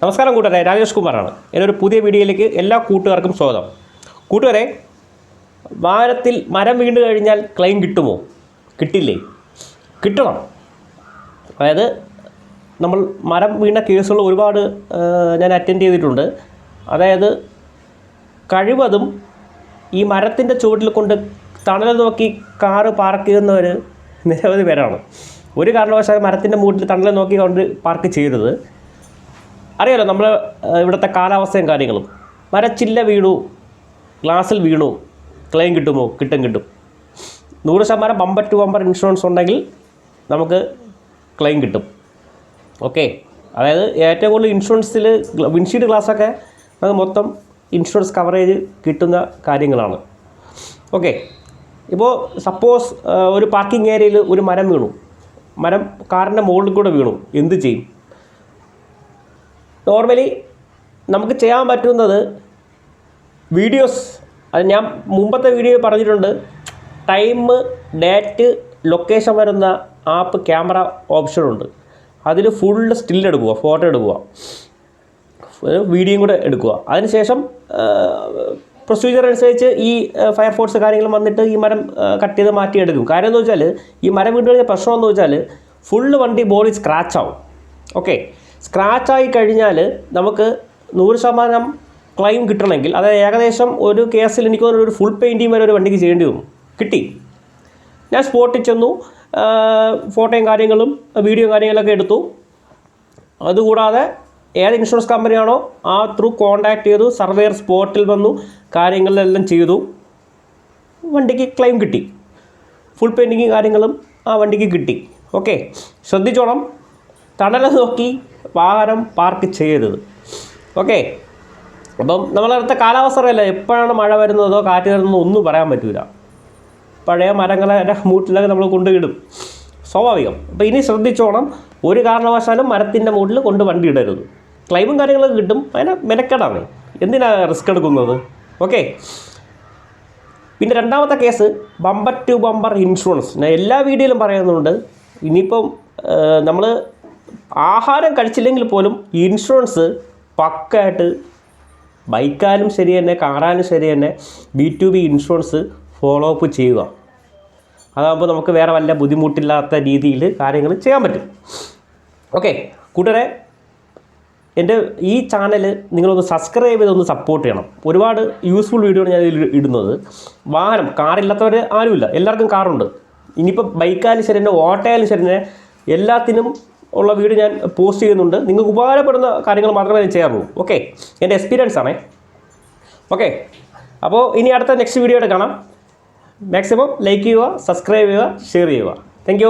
നമസ്കാരം കൂട്ടുകാരെ രാജേഷ് കുമാറാണ്. എന്നൊരു പുതിയ വീഡിയോയിലേക്ക് എല്ലാ കൂട്ടുകാർക്കും സ്വാഗതം. കൂട്ടുകാരെ വാരത്തിൽ മരം വീണ് കഴിഞ്ഞാൽ ക്ലെയിം കിട്ടുമോ? കിട്ടില്ലേ? കിട്ടണം. അതായത് നമ്മൾ മരം വീണ കേസുകൾ ഒരുപാട് ഞാൻ അറ്റൻഡ് ചെയ്തിട്ടുണ്ട്. അതായത് കഴിവതും ഈ മരത്തിന്റെ ചുവട്ടിൽ കൊണ്ട് തണൽ നോക്കി കാറ് പാർക്ക് ചെയ്യുന്നവർ നിരവധി പേരാണ്. ഒരു കാരണവശാലും മരത്തിന്റെ മൂട്ടിൽ തണൽ നോക്കി കൊണ്ട് പാർക്ക് ചെയ്യരുത് അറിയാലോ നമ്മൾ ഇവിടുത്തെ കാലാവസ്ഥയും കാര്യങ്ങളും. മരച്ചില്ല വീണു ഗ്ലാസ്സിൽ വീണു ക്ലെയിം കിട്ടുമോ? കിട്ടും കിട്ടും. നൂറ് ശതമാനം ബമ്പർ ടു ബമ്പർ ഇൻഷുറൻസ് ഉണ്ടെങ്കിൽ നമുക്ക് ക്ലെയിം കിട്ടും. ഓക്കെ. അതായത് ഏറ്റവും കൂടുതൽ ഇൻഷുറൻസിൽ വിൻഷീൽഡ് ഗ്ലാസ്സൊക്കെ നമുക്ക് മൊത്തം ഇൻഷുറൻസ് കവറേജ് കിട്ടുന്ന കാര്യങ്ങളാണ്. ഓക്കെ. ഇപ്പോൾ സപ്പോസ് ഒരു പാർക്കിംഗ് ഏരിയയിൽ ഒരു മരം വീണു. മരം കാറിന്റെ മുകളിൽ കൂടെ വീണു. എന്ത് ചെയ്യും? നോർമലി നമുക്ക് ചെയ്യാൻ പറ്റുന്നത് വീഡിയോസ് അത് ഞാൻ മുമ്പത്തെ വീഡിയോ പറഞ്ഞിട്ടുണ്ട്. ടൈം ഡേറ്റ് ലൊക്കേഷൻ വരുന്ന ആപ്പ് ക്യാമറ ഓപ്ഷനുണ്ട് അതിൽ ഫുൾ സ്റ്റിൽ എടുക്കുക ഫോട്ടോ എടുക്കുക. വീഡിയോയും കൂടെ എടുക്കുക. അതിനുശേഷം പ്രൊസീജിയർ അനുസരിച്ച് ഈ ഫയർഫോഴ്സ് കാര്യങ്ങൾ വന്നിട്ട് ഈ മരം കട്ട് ചെയ്ത് മാറ്റി എടുക്കും. കാര്യം എന്ന് വെച്ചാൽ ഈ മരം വീണ്ടും പ്രശ്നം എന്ന് വെച്ചാൽ ഫുള്ള് വണ്ടി ബോഡി സ്ക്രാച്ച് ആവും. ഓക്കെ സ്ക്രാച്ച് ആയി കഴിഞ്ഞാൽ നമുക്ക് നൂറ് ശതമാനം ക്ലെയിം കിട്ടണമെങ്കിൽ അതായത് ഏകദേശം ഒരു കേസിൽ എനിക്ക് ഒരു ഫുൾ പെയിന്റിങ് വരെ ഒരു വണ്ടിക്ക് ചെയ്യേണ്ടി വന്നു കിട്ടി. ഞാൻ സ്പോട്ടിൽ ചെന്നു. ഫോട്ടോയും കാര്യങ്ങളും വീഡിയോയും കാര്യങ്ങളൊക്കെ എടുത്തു. അതുകൂടാതെ ഏത് ഇൻഷുറൻസ് കമ്പനിയാണോ ആ ത്രൂ കോൺടാക്ട് ചെയ്തു സർവേയർ സ്പോട്ടിൽ വന്നു കാര്യങ്ങളെല്ലാം ചെയ്തു. വണ്ടിക്ക് ക്ലെയിം കിട്ടി. ഫുൾ പെയിന്റിങ് കാര്യങ്ങളും ആ വണ്ടിക്ക് കിട്ടി. ഓക്കെ ശ്രദ്ധിച്ചോണം. തണൽ നോക്കി. വാഹനം പാർക്ക് ചെയ്യരുത്. ഓക്കെ അപ്പം നമ്മളടുത്ത കാലാവസ്ഥ അറിയില്ല എപ്പോഴാണ് മഴ വരുന്നതോ കാറ്റ് വരുന്നതോ ഒന്നും പറയാൻ പറ്റില്ല പഴയ മരങ്ങളെ മൂട്ടിലൊക്കെ നമ്മൾ കൊണ്ടുവിടും. സ്വാഭാവികം. അപ്പോൾ ഇനി ശ്രദ്ധിച്ചോണം. ഒരു കാരണവശാലും മരത്തിന്റെ മുകളിൽ കൊണ്ട് വണ്ടി ഇടരുത്. ക്ലൈമും കാര്യങ്ങളൊക്കെ കിട്ടും. അതിനെ മെനക്കെടാണ്. എന്തിനാണ് റിസ്ക് എടുക്കുന്നത്? ഓക്കെ പിന്നെ രണ്ടാമത്തെ case bumper to bumper insurance ഞാൻ എല്ലാ വീഡിയോയിലും പറയുന്നുണ്ട്. ഇനിയിപ്പം നമ്മൾ ആഹാരം കഴിച്ചില്ലെങ്കിൽ പോലും ഇൻഷുറൻസ് പക്കായിട്ട് ബൈക്കായാലും ശരി തന്നെ കാറാലും ശരി തന്നെ B to B insurance follow up ചെയ്യുക. അതാകുമ്പോൾ നമുക്ക് വേറെ വല്ല ബുദ്ധിമുട്ടില്ലാത്ത രീതിയിൽ കാര്യങ്ങൾ ചെയ്യാൻ പറ്റും. ഓക്കെ കൂട്ടരെ എന്റെ ഈ ചാനൽ നിങ്ങളൊന്ന് സബ്സ്ക്രൈബ് ചെയ്തൊന്ന് സപ്പോർട്ട് ചെയ്യണം. ഒരുപാട് യൂസ്ഫുൾ വീഡിയോ ആണ് ഞാൻ ഇതിൽ ഇടുന്നത്. വാഹനം കാറില്ലാത്തവർ ആരുമില്ല. എല്ലാവർക്കും കാറുണ്ട് ഇനിയിപ്പോൾ ബൈക്കായാലും ശരി തന്നെ ഓട്ടോയാലും ശരി തന്നെ എല്ലാത്തിനും ഉള്ള വീഡിയോ ഞാൻ പോസ്റ്റ് ചെയ്യുന്നുണ്ട്. നിങ്ങൾക്ക് ഉപകാരപ്പെടുന്ന കാര്യങ്ങൾ മാത്രമേ ഞാൻ ചെയ്യാറുള്ളൂ. ഓക്കെ എന്റെ എക്സ്പീരിയൻസ് ആണേ. ഓക്കെ അപ്പോൾ ഇനി അടുത്ത നെക്സ്റ്റ് വീഡിയോയുടെ കാണാം. മാക്സിമം ലൈക്ക് ചെയ്യുക സബ്സ്ക്രൈബ് ചെയ്യുക ഷെയർ ചെയ്യുക. താങ്ക്